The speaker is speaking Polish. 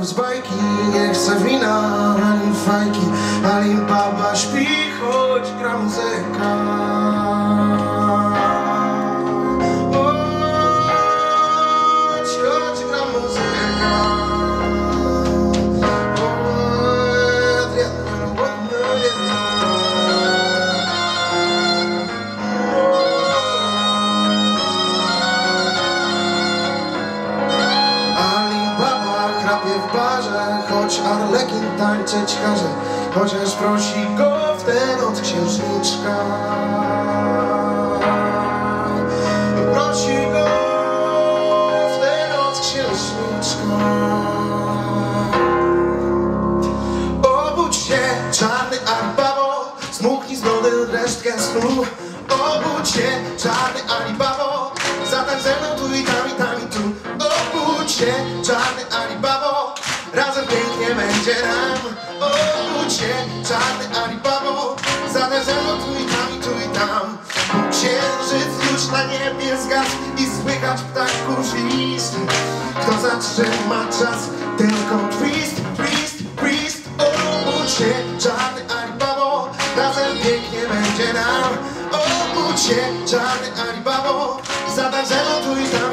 z bajki Nie chcę wina ani fajki Ali baba śpi, choć gra muzyka barze, choć Arlekin tańczyć każe, chociaż prosi go w tę noc księżniczka. Prosi go w tę noc księżniczka. Obudź się, czarny Alibabo, zmuchnij z brody resztkę snu. Obudź się, czarny Alibabo, zatań ze mną tu i tam i tam i tu. Obudź się, czarny Alibabo, razem pięknie będzie nam. Obudź się, czarny Alibabo, zatań ze mną tu i tam i tu i tam. Księżyc już na niebie zgasł i słychać ptaków świst. Kto zatrzyma czas, tylko twist, twist, twist. Obudź się, czarny Alibabo, razem pięknie będzie nam. Obudź się, czarny Alibabo, zadań ze mną tu i tam.